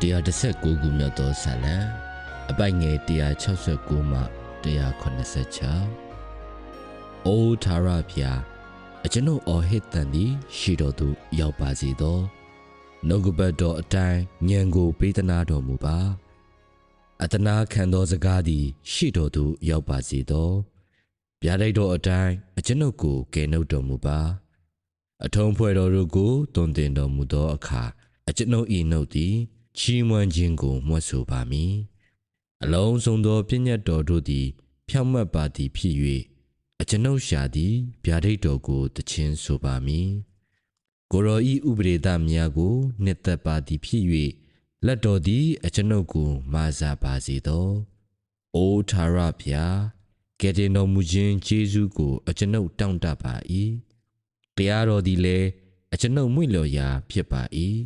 119ခုမြောက်သောဇာလံအပိုက်ငယ်169မှ186အိုးသာရဖျားအကျွန်ုပ်အော်ဟစ်တန်သည်ရှိတော်သူရောက်ပါစေသောနှုတ်ကပတ်တော်အတိုင်းဉာဏ်ကိုပေးသနာတော်မူပါအတနာခံသောစကားသည် ရှိတော်သူရောက်ပါစေသောဗျာဒိတ်တော်အတိုင်းအကျွန်ုပ်ကိုကယ်နှုတ်တော်မူပါအထုံးဖွဲ့တော်တို့ကိုတွင်တင်တော်မူသောအခါအကျွန်ုပ်၏နှုတ်သည် ချီးမွမ်းခြင်းကိုမွတ်ဆိုပါမည်အလုံးစုံသောပြည့်ညတ်တော်တို့သည် ဖြောင့်မတ်ပါသည်ဖြစ်၍အကျွန်ုပ်ရှာသည်ဗျာဒိတ်တော်ကိုတခြင်းဆိုပါမည်ကိုရောဤဥပဒေသားများကိုနှစ်သက်ပါသည်ဖြစ်၍လက်တော်သည် အကျွန်ုပ်ကိုမာစာပါစေသောအိုထာရဗျာကယ်တင်တော်မူခြင်းကျေးဇူးကို အကျွန်ုပ်တောင့်တပါ၏တရားတော်သည်လည်းအကျွန်ုပ်မွေ့လျော်ရာဖြစ်ပါ၏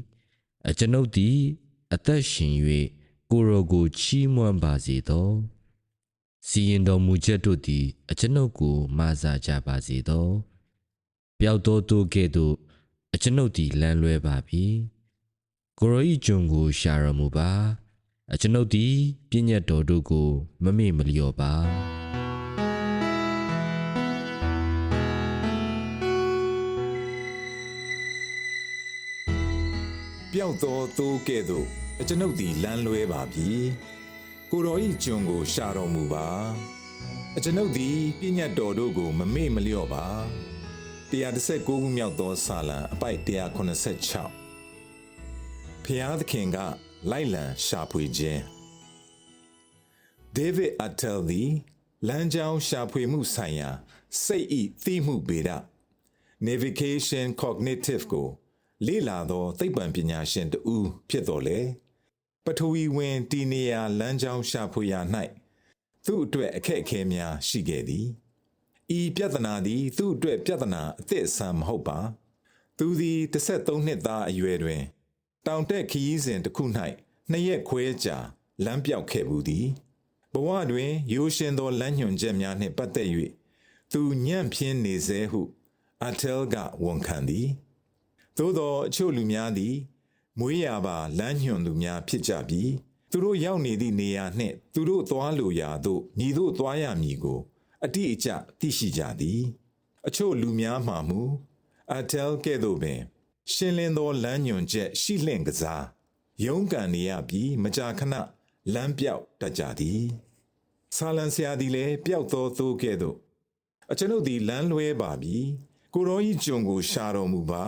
အကျွန်ုပ်သည် အသက်ရှင်၍ကိုယ်တော်ကိုချီးမွမ်းပါစေသောစီရင်တော်မူချက်တို့သည် အကျွန်ုပ်ကိုမာစာကြပါစေသောပျောက်သောသူကဲ့သို့အကျွန်ုပ်သည်လမ်းလွဲပါပြီကိုရောဤကျွန်ကိုရှာတော်မူပါအကျွန်ုပ်သည်ပြည့်ညတ်တော်တို့ကို မမေ့မလျော့ပါ ပျောက်သောသိုးကဲ့သို့အကျွန်ုပ်သည်လမ်းလွဲပါပြီကိုတော်ဤကျွန်ကို ရှာတော်မူပါအကျွန်ုပ်သည်ပြည့်ညတ်တော်တို့ကို မမေ့မလျော့ပါ119ခုမြောက်သောစာလံအပိုက်186ဖျားသခင်က လိုက်လံရှာဖွေခြင်းဒေးဗစ်အတယ်သည်လမ်းကြောင်းရှာဖွေမှုဆိုင်ရာ စိတ်ဤသိမှုဗေဒ navigation cognitive ကို လေ့လာသောသိပ္ပံပညာရှင်တဦးဖြစ်တော်လေပထဝီဝင်တီနေယာလမ်းကြောင်းရှာဖွေရာ၌သူ့အတွက်အခက်အခဲများရှိခဲ့သည်ဤပြဿနာသည်သူ့အတွက်ပြဿနာအသစ်အဆန်းမဟုတ်ပါသူသည်13နှစ်သားအရွယ်တွင် တောင်တက်ခရီးစဉ်တစ်ခု၌နှစ်ရက်ခွဲကြာလမ်းပြောက်ခဲ့ဘူးသည်ဘဝတွင်ရိုးရှင်သောလမ်းညွှန်ချက်များနှင့်ပတ်သက်၍သူညံ့ဖျင်းနေစေဟုအတယ်ကဝန်ခံသည် သို့သောအချို့လူများသည် မွေးရာပါလမ်းညွှန်သူများဖြစ်ကြပြီးသူတို့ရောက်နေသည့်နေရာနှင့်သူတို့သွားလိုရာသို့ညီတို့သွားရမည်ကို အတိအကျသိရှိကြသည် အချို့လူများမှမူအတယ်ကဲ့သို့ပင် ရှင်းလင်းသောလမ်းညွှန်ချက်ရှိလှင့်ကစားရုန်းကန်နေရပြီးမကြာခဏလမ်းပြောက်တတ်ကြသည်ဆာလန်ဆရာသည်လည်းပျောက်သောသိုးကဲ့သို့အကျွန်ုပ်သည်လမ်းလွဲပါပြီကိုရောဤကျွန်ကိုရှာတော်မူပါ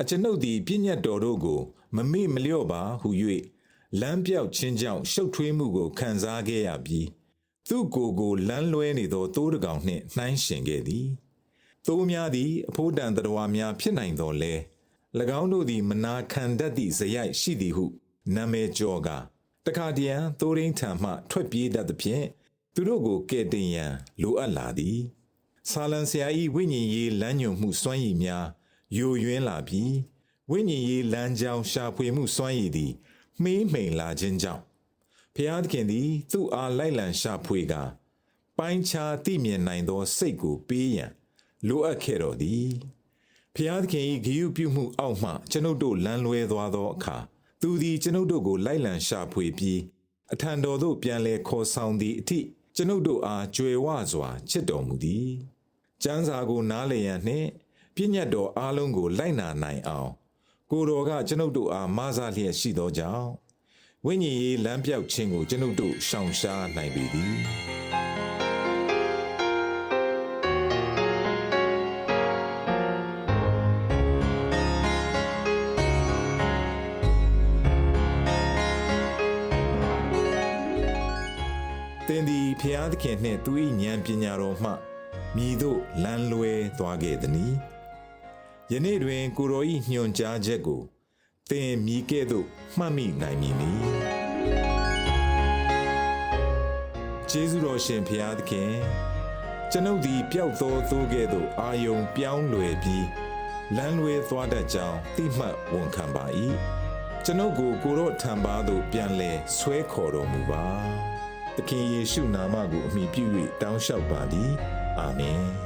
အကျွန်ုပ်သည်ပြည့်ညတ်တော်တို့ကိုမမေ့မလျော့ပါဟု၍လမ်းပြောက်ခြင်းကြောင့်ရှုပ်ထွေးမှုကိုခံစားခဲ့ရပြီးသူ့ကိုယ်ကိုလမ်းလွဲနေသောတိုးတကောင်နှင့်နှိုင်းရှင်ခဲ့သည်သိုးများသည်အဖိုးတန်တတော်များဖြစ်နိုင်တော်လဲ၎င်းတို့သည်မနာခံတတ်သည့်ဇယိုက်ရှိသည်ဟုနာမည်ကျော်ကတခါတရံသိုးရင်းထံမှထွက်ပြေးတတ်သဖြင့်သူတို့ကိုကဲ့တင်ရန်လိုအပ်လာသည်ဆာလန်ဆရာဤဝိညာဉ်ရေးလမ်းညွှန်မှုစွမ်းရည်များ ယိုယွင်းလာပြီးဝိညာဉ်ရေးလမ်းကြောင်းရှာဖွေမှုစွမ်းရည်သည်မှေးမှိန်လာခြင်းကြောင့်ဖျားသခင်သည်သူ့အားလိုက်လံရှာဖွေကပိုင်းခြားသိမြင်နိုင်သောစိတ်ကိုပေးရန်လိုအပ်ခဲ့တော်သည်ဖျားသခင်၏ဂရုပြုမှုအောက်မှကျွန်ုပ်တို့လမ်းလွဲသွားသောအခါသူသည်ကျွန်ုပ်တို့ကိုလိုက်လံရှာဖွေပြီးအထံတော်သို့ပြန်လဲခေါ်ဆောင်သည့်အထိကျွန်ုပ်တို့အားကြွယ်ဝစွာချစ်တော်မူသည်ကျမ်းစာကိုနားလည်ရန်နှင့် ပြည့်ညတ်တော်အားလုံးကိုလိုက်နာနိုင်အောင်ကိုယ်တော်ကကျွန်ုပ်တို့အားမဆလျက်ရှိသောကြောင့်ဝိညာဉ်ရေးလမ်းပြောက်ခြင်းကိုကျွန်ုပ်တို့ရှောင်ရှားနိုင်ပေသည်သင်သည်ဖျားသခင်နှင့်သူ၏ဉာဏ်ပညာတော်မှမြည်သို့လမ်းလွဲသွားခဲ့သည်နီ ယနေ့တွင် ကိုရောဤညွှန်ကြားချက်ကိုသင်မြည်ကဲ့သို့မှတ်မိနိုင်မည်နီကျေးဇူးတော်ရှင်ဖျားသခင်ကျွန်ုပ်သည်ပျောက်သောသိုးကဲ့သို့အာယုံပြောင်းလွယ်ပြီးလမ်းလွဲသွားတတ်ကြောင်းသိမှတ်ဝန်ခံပါ၏ကျွန်ုပ်ကိုကိုရော့ထံပါသို့ပြန်လဲဆွဲခေါ်တော်မူပါသခင်ယေရှုနာမကိုအမိပြု၍တောင်းလျှောက်ပါသည်အာမင်